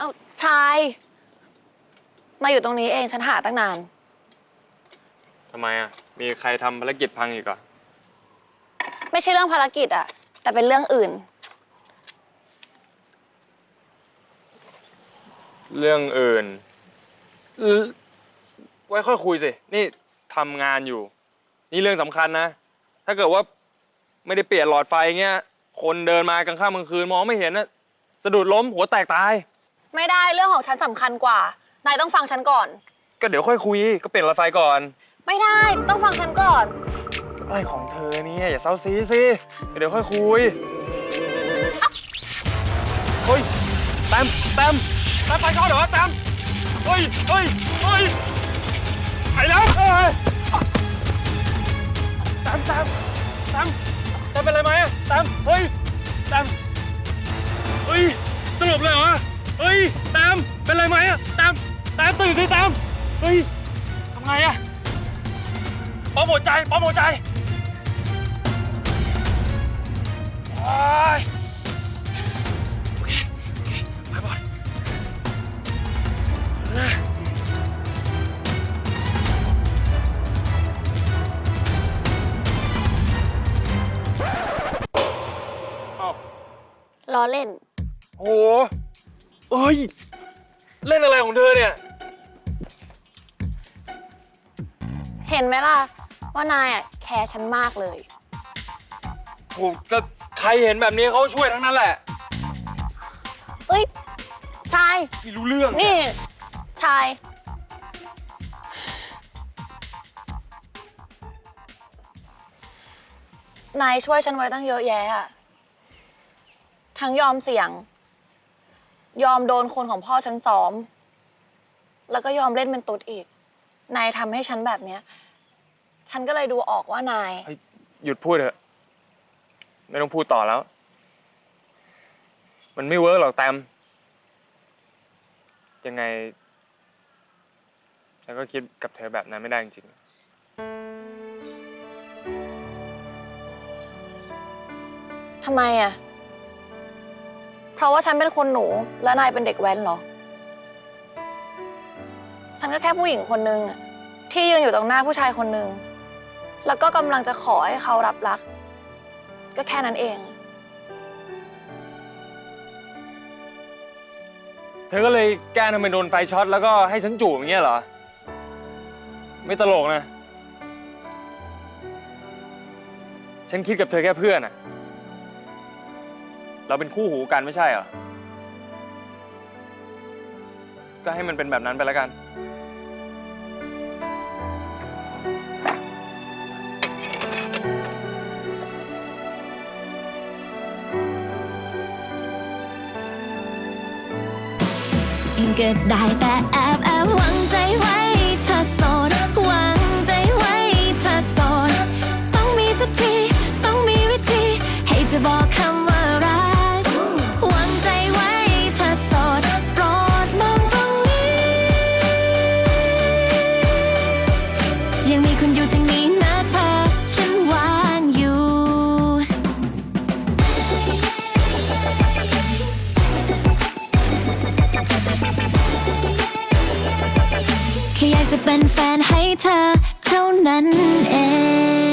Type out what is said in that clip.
เอาชาย มาอยู่ตรงนี้เองฉันหาตั้งนาน ทำไมอะ มีใครทำภารกิจพังอีกเหรอไม่ใช่เรื่องภารกิจอะแต่เป็นเรื่องอื่น เรื่องอื่นเอ่อไว้ค่อยคุยสิ นี่ทำงานอยู่ นี่เรื่องสำคัญนะ ถ้าเกิดว่าไม่ได้เปลี่ยนหลอดไฟเงี้ย คนเดินมากลางค่ำกลางคืนมองไม่เห็นนะสะดุดล้มหัวแตกตาย ไม่ได้เรื่องของฉันสำคัญกว่า นายต้องฟังฉันก่อน ก็เดี๋ยวค่อยคุย ก็เปลี่ยนหลอดไฟก่อน ไม่ได้ต้องฟังฉันก่อน อะไรของเธอเนี่ย อย่าเศร้าซีสิ เดี๋ยวค่อยคุย เฮ้ยแตมแตมแตมไปก่อนเหรอแตมเฮ้ยเฮ้ยเฮ้ยไปแล้วเฮ้ยแตมแตมแตมแตมเป็นอะไรไหมอะแตมเฮ้ยแตมเฮ้ยสลบเลยเหรอ เฮ้ยแตมเป็นอะไรไหมอะแตมแตมตื่นสิแตมเฮ้ยทำไงอะปั๊มหัวใจปั๊มหัวใจโอ๊ยโอเคโอเคไปบอลนะเอ้าล้อเล่นโห เอ้ย เล่นอะไรของเธอเนี่ย เห็นไหมล่ะ ว่านายอะแคร์ฉันมากเลยโหก็ใครเห็นแบบนี้เขาช่วยทั้งนั้นแหละเอ้ย ชาย ไม่รู้เรื่องนี่ ชาย นายช่วยฉันไว้ตั้งเยอะแยะอะทั้งยอมเสี่ยง ยอมโดนคนของพ่อฉันซ้อม แล้วก็ยอมเล่นเป็นตุ๊ดอีก นายทำให้ฉันแบบเนี้ย ฉันก็เลยดูออกว่านายเฮ้ยหยุดพูดเถอะ ไม่ต้องพูดต่อแล้ว มันไม่เวิร์กหรอกแตมยังไงฉันก็คิดกับเธอแบบนั้นไม่ได้จริงทำไมอะ เพราะว่าฉันเป็นคนหนู และนายเป็นเด็กแว้นเหรอ ฉันก็แค่ผู้หญิงคนนึงอะที่ยืนอยู่ตรงหน้าผู้ชายคนนึง แล้วก็กำลังจะขอให้เขารับรัก ก็แค่นั้นเอง เธอก็เลยแกล้งทำเป็นโดนไฟช็อตแล้วก็ให้ฉันจูบอย่างเงี้ยเหรอ ไม่ตลกนะ ฉันคิดกับเธอแค่เพื่อนอะ เราเป็นคู่หูกันไม่ใช่เหรอ ก็ให้มันเป็นแบบนั้นไปแล้วกัน ก็ได้แต่แอบแอบหวังใจไว้เธอโสดหวังใจไว้เธอโสดต้องมีสักที ต้องมีวิธี ให้เธอบอกคำ คุณอยู่ทางนี้นะเธอ ฉันวางอยู่ แค่อยากจะเป็นแฟนให้เธอ เท่านั้นเอง